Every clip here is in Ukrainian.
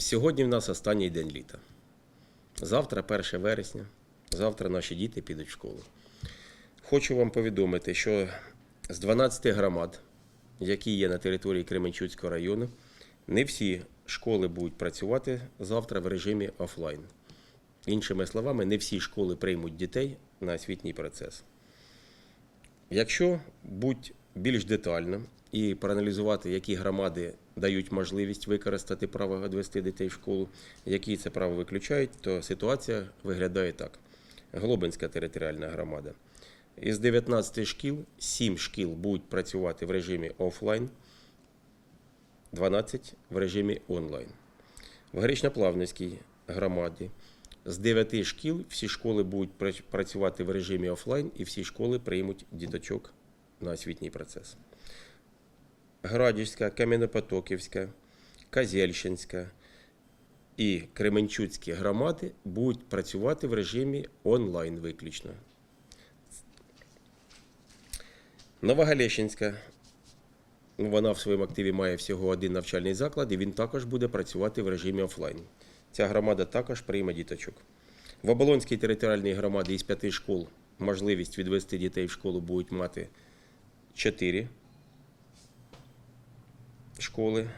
Сьогодні в нас останній день літа. Завтра 1 вересня. Завтра наші діти підуть в школу. Хочу вам повідомити, що з 12 громад, які є на території Кременчуцького району, не всі школи будуть працювати завтра в режимі офлайн. Іншими словами, не всі школи приймуть дітей на освітній процес. Якщо будь більш детально і проаналізувати, які громади дають можливість використати право відвести дітей в школу, які це право виключають, то ситуація виглядає так: Глобинська територіальна громада. Із 19 шкіл 7 шкіл будуть працювати в режимі офлайн, 12 в режимі онлайн. В Гречноплавницькій громаді з 9 шкіл всі школи будуть працювати в режимі офлайн і всі школи приймуть діточок на освітній процес. Градівська, Кам'янопотоківська, Казельщинська і Кременчуцькі громади будуть працювати в режимі онлайн виключно. Новогалещинська Ну, Вона в своєму активі має всього один навчальний заклад, і він також буде працювати в режимі офлайн. Ця громада також прийме діточок. В Оболонській територіальній громаді із п'яти школ можливість відвести дітей в школу будуть мати чотири школи.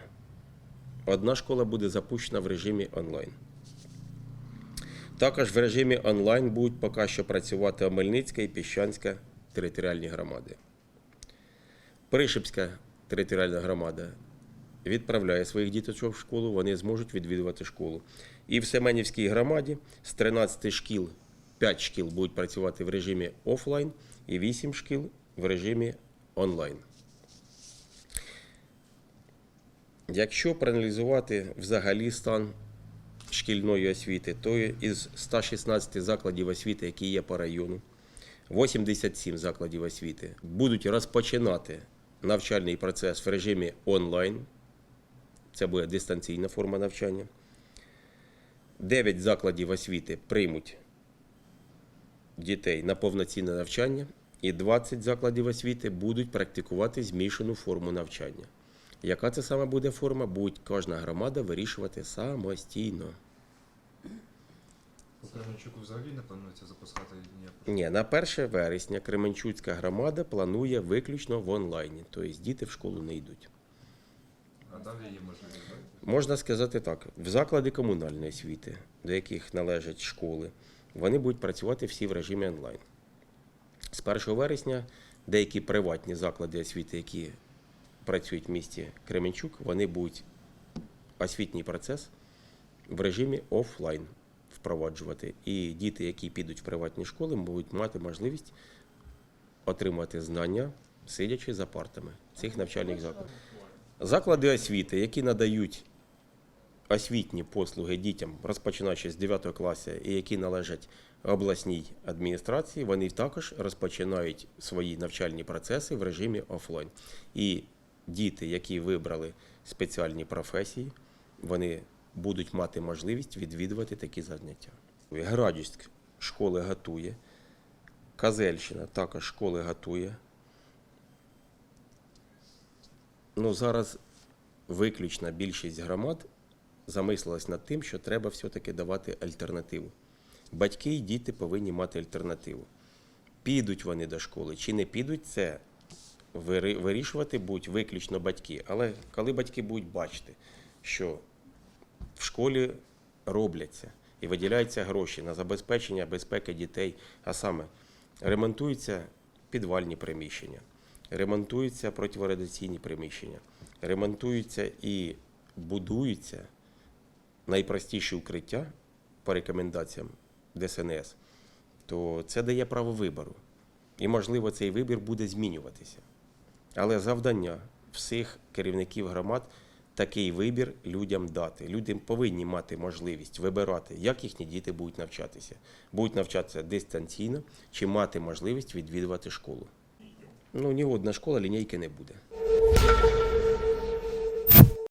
Одна школа буде запущена в режимі онлайн. Також в режимі онлайн будуть поки що працювати Омельницька і Піщанська територіальні громади. Пришипська територіальна громада відправляє своїх діточок в школу, вони зможуть відвідувати школу. І в Семенівській громаді з 13 шкіл 5 шкіл будуть працювати в режимі офлайн і 8 шкіл в режимі онлайн. Якщо проаналізувати взагалі стан шкільної освіти, то із 116 закладів освіти, які є по району, 87 закладів освіти будуть розпочинати навчальний процес в режимі онлайн. Це буде дистанційна форма навчання. 9 закладів освіти приймуть дітей на повноцінне навчання, і 20 закладів освіти будуть практикувати змішану форму навчання. Яка це саме буде форма, буде кожна громада вирішувати самостійно. У Кременчуку взагалі не планується запускати ніяку. Ні, на 1 вересня Кременчуцька громада планує виключно в онлайні, тобто діти в школу не йдуть. А далі є можливість. Можна сказати так: в заклади комунальної освіти, до яких належать школи, вони будуть працювати всі в режимі онлайн. З 1 вересня деякі приватні заклади освіти, які працюють в місті Кременчук, вони будуть освітній процес в режимі офлайн впроваджувати. І діти, які підуть в приватні школи, будуть мати можливість отримати знання, сидячи за партами цих навчальних закладів. Заклади освіти, які надають освітні послуги дітям, розпочинаючи з 9 класу, і які належать обласній адміністрації, вони також розпочинають свої навчальні процеси в режимі офлайн. І діти, які вибрали спеціальні професії, вони будуть мати можливість відвідувати такі заняття. Градість школи готує, Казельщина також школи готує. Ну, зараз виключна більшість громад замислилась над тим, що треба все-таки давати альтернативу. Батьки і діти повинні мати альтернативу. Підуть вони до школи чи не підуть, це вирішувати будуть виключно батьки. Але коли батьки будуть бачити, що в школі робляться і виділяються гроші на забезпечення безпеки дітей, а саме ремонтуються підвальні приміщення, ремонтуються протирадіаційні приміщення, ремонтуються і будуються найпростіші укриття по рекомендаціям ДСНС, то це дає право вибору. І, можливо, цей вибір буде змінюватися. Але завдання всіх керівників громад такий вибір людям дати. Люди повинні мати можливість вибирати, як їхні діти будуть навчатися. Будуть навчатися дистанційно чи мати можливість відвідувати школу. Ну, ні одна школа лінійки не буде.